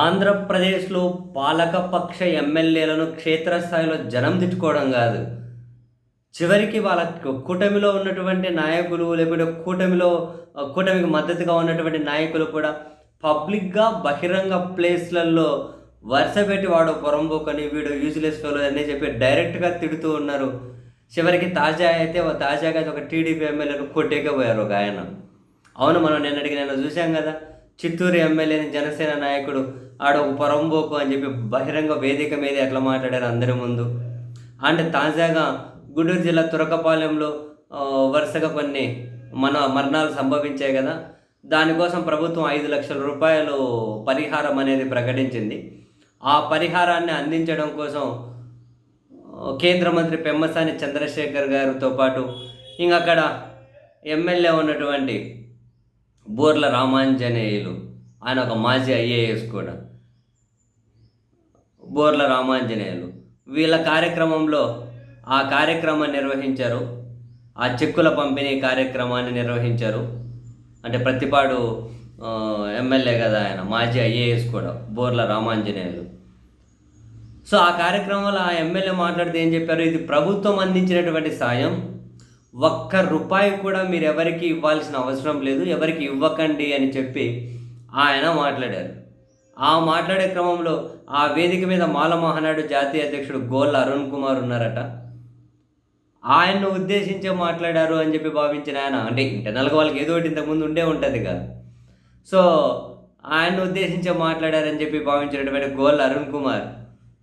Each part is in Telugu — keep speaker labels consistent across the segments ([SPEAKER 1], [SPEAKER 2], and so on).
[SPEAKER 1] ఆంధ్రప్రదేశ్లో పాలకపక్ష ఎమ్మెల్యేలను క్షేత్రస్థాయిలో జనం తిట్టుకోవడం కాదు. చివరికి వాళ్ళ కూటమిలో ఉన్నటువంటి నాయకులు లేకుంటే కూటమిలో కూటమికి మద్దతుగా ఉన్నటువంటి నాయకులు కూడా పబ్లిక్గా బహిరంగ ప్లేస్లలో వరుస పెట్టి వాడు పొరంబోకని వీడు యూజ్లెస్ ఫెలో అని చెప్పి డైరెక్ట్గా తిడుతూ ఉన్నారు. చివరికి తాజా అయితే తాజాగా తాజాగా ఒక టీడీపీ ఎమ్మెల్యేను కొట్టేకపోయారు ఒక ఆయన. అవును మనం నిన్నటికి నిన్న చూసాం కదా చిత్తూరు ఎమ్మెల్యేని జనసేన నాయకుడు ఆడ ఒక పొరంబోకు అని చెప్పి బహిరంగ వేదిక మీద ఎట్లా మాట్లాడారు అందరి ముందు. అంటే తాజాగా గుంటూరు జిల్లా తురకపాలెంలో వరుసగా కొన్ని మన మరణాలు సంభవించాయి కదా. దానికోసం ప్రభుత్వం ఐదు లక్షల రూపాయలు పరిహారం అనేది ప్రకటించింది. ఆ పరిహారాన్ని అందించడం కోసం కేంద్ర మంత్రి పెమ్మసాని చంద్రశేఖర్ గారితో పాటు ఇంక అక్కడ ఎమ్మెల్యే ఉన్నటువంటి బోర్ల రామాంజనేయులు ఆయన ఒక మాజీ ఐఏఎస్ కూడా. బోర్ల రామాంజనేయులు. వీళ్ళ కార్యక్రమంలో ఆ కార్యక్రమాన్ని నిర్వహించారు. ఆ చెక్కుల పంపిణీ కార్యక్రమాన్ని నిర్వహించారు. అంటే ప్రతిపాడు ఎమ్మెల్యే కదా ఆయన మాజీ ఐఏఎస్ కూడా బోర్ల రామాంజనేయులు. సో ఆ కార్యక్రమంలో ఆ ఎమ్మెల్యే మాట్లాడితే ఏం చెప్పారు? ఇది ప్రభుత్వం అందించినటువంటి సాయం. ఒక్క రూపాయి కూడా మీరు ఎవరికి ఇవ్వాల్సిన అవసరం లేదు. ఎవరికి ఇవ్వకండి అని చెప్పి ఆయన మాట్లాడారు. ఆ మాట్లాడే క్రమంలో ఆ వేదిక మీద మాల మహానాడు జాతీయ అధ్యక్షుడు గోల్ అరుణ్ కుమార్ ఉన్నారట. ఆయన్ను ఉద్దేశించే మాట్లాడారు అని చెప్పి భావించిన ఆయన. అంటే ఇంటర్నల్గా వాళ్ళకి ఏదో ఒకటి ఇంతకుముందు ఉండే ఉంటుంది కదా. సో ఆయన్ను ఉద్దేశించే మాట్లాడారని చెప్పి భావించినటువంటి గోల్ అరుణ్ కుమార్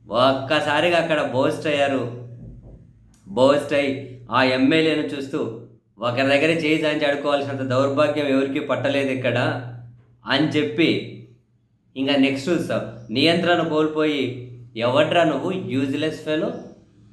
[SPEAKER 1] ఒక్కసారిగా అక్కడ బోస్ట్ అయ్యారు. బోస్ట్ అయి ఆ ఎమ్మెల్యేను చూస్తూ ఒకరి దగ్గర చేయి దాంచి ఆడుకోవాల్సినంత దౌర్భాగ్యం ఎవరికి పట్టలేదు ఇక్కడ. అని చెప్పి ఇంకా నెక్స్ట్ చూస్తావు నియంత్రణ కోల్పోయి ఎవడ్రా నువ్వు? యూజ్లెస్ ఫెలో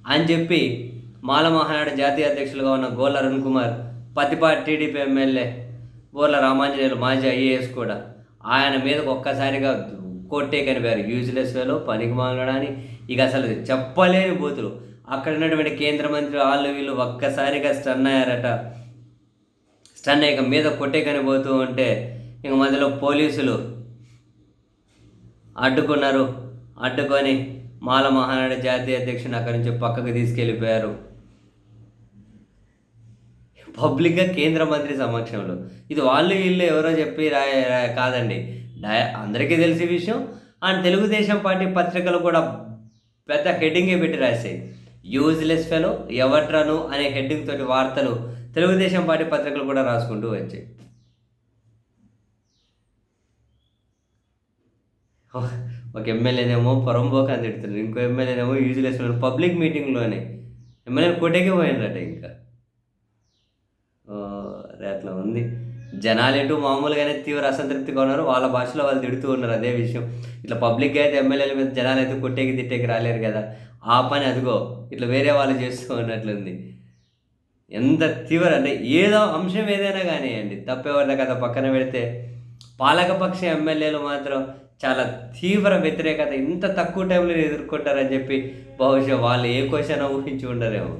[SPEAKER 1] అని చెప్పి మాల మహానాడు జాతీయ అధ్యక్షులుగా ఉన్న గోల అరుణ్ కుమార్ పతిపాటి టీడీపీ ఎమ్మెల్యే బోర్ల రామాంజనేయులు మాజీ ఐఏఎస్ కూడా ఆయన మీదకు ఒక్కసారిగా కొట్టే కనిపారు. యూజ్లెస్ వేలో పనికి మాగడని ఇక అసలు చెప్పలేని బూతులు. అక్కడ ఉన్నటువంటి కేంద్ర మంత్రి వాళ్ళు వీళ్ళు ఒక్కసారిగా స్టన్ అయ్యారట. స్టన్ అయ్యాక మీద కొట్టే కనిపోతూ ఉంటే ఇంక మధ్యలో పోలీసులు అడ్డుకున్నారు. అడ్డుకొని మాల మహానాడు జాతీయ అధ్యక్షుని అక్కడి నుంచి పక్కకు తీసుకెళ్ళిపోయారు. పబ్లిక్గా కేంద్ర మంత్రి సమక్షంలో. ఇది వాళ్ళు వీళ్ళు ఎవరో చెప్పి రాయ కాదండి. డై అందరికీ తెలిసే విషయం. అండ్ తెలుగుదేశం పార్టీ పత్రికలు కూడా పెద్ద హెడ్డింగే పెట్టి రాశాయి. యూజ్లెస్ ఫెలో ఎవట్రను అనే హెడ్డింగ్ తోటి వార్తలు తెలుగుదేశం పార్టీ పత్రికలు కూడా రాసుకుంటూ వచ్చాయి. ఒక ఎమ్మెల్యేనేమో పొరంబోక అని తిడుతున్నారు. ఇంకో ఎమ్మెల్యేనేమో యూజ్లెస్ పబ్లిక్ మీటింగ్లోనే ఎమ్మెల్యే కోటేకే పోయినరట ఇంకా. అరే అట్లా ఉంది. జనాలు ఎటు మామూలుగానే తీవ్ర అసంతృప్తిగా ఉన్నారు. వాళ్ళ భాషలో వాళ్ళు తిడుతూ ఉన్నారు అదే విషయం. ఇట్లా పబ్లిక్గా అయితే ఎమ్మెల్యేల మీద జనాలు అయితే కొట్టేకి తిట్టేకి రాలేరు కదా. ఆ పని అదిగో ఇట్లా వేరే వాళ్ళు చేస్తూ ఉన్నట్లుంది. ఎంత తీవ్ర అంటే ఏదో అంశం ఏదైనా కానివ్వండి. తప్పెవరిదా కదా పక్కన పెడితే పాలకపక్ష ఎమ్మెల్యేలు మాత్రం చాలా తీవ్ర వ్యతిరేకత ఇంత తక్కువ టైంలో ఎదుర్కొంటారని చెప్పి బహుశా వాళ్ళు ఏ క్వశ్చన్ ఊహించి ఉండరేమో.